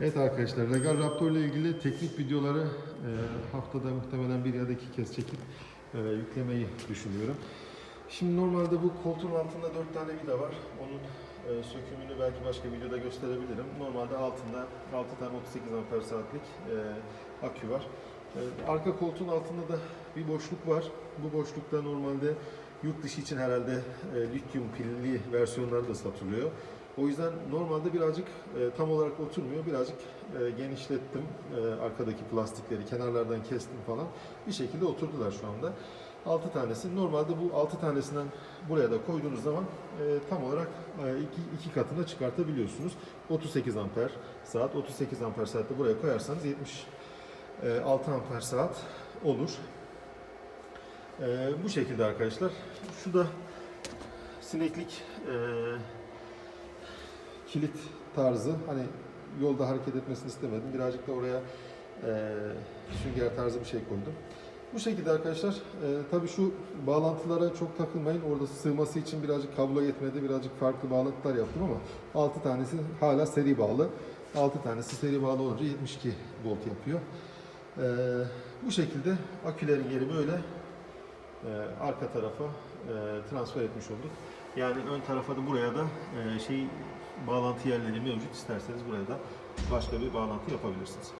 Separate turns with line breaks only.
Evet arkadaşlar, Regal Raptor ile ilgili teknik videoları e, haftada muhtemelen bir ya da iki kez çekip e, yüklemeyi düşünüyorum. Şimdi normalde bu koltuğun altında 4 tane vida var. Onun e, sökümünü belki başka videoda gösterebilirim. Normalde altında 6 tane 38 amper saatlik e, akü var. E, arka koltuğun altında da bir boşluk var. Bu boşlukta normalde yurt dışı için herhalde e, lityum pilli versiyonları da satılıyor. O yüzden normalde birazcık e, tam olarak oturmuyor. Birazcık e, genişlettim e, arkadaki plastikleri, kenarlardan kestim falan. Bir şekilde oturdular şu anda. 6 tanesi. Normalde bu 6 tanesinden buraya da koyduğunuz zaman e, tam olarak e, iki, iki katına çıkartabiliyorsunuz. 38 amper saat, 38 amper saatte buraya koyarsanız 76 amper saat olur. E, bu şekilde arkadaşlar. Şu da sineklik e, kilit tarzı. Hani yolda hareket etmesini istemedim. Birazcık da oraya e, sünger tarzı bir şey koydum. Bu şekilde arkadaşlar. E, tabii şu bağlantılara çok takılmayın. Orada sığması için birazcık kablo yetmedi. Birazcık farklı bağlantılar yaptım ama 6 tanesi hala seri bağlı. 6 tanesi seri bağlı olunca 72 volt yapıyor. E, bu şekilde akülerin yeri böyle e, arka tarafa e, transfer etmiş olduk. Yani ön tarafa da buraya da e, şey bağlantı yerleri mevcut. İsterseniz buraya da başka bir bağlantı yapabilirsiniz.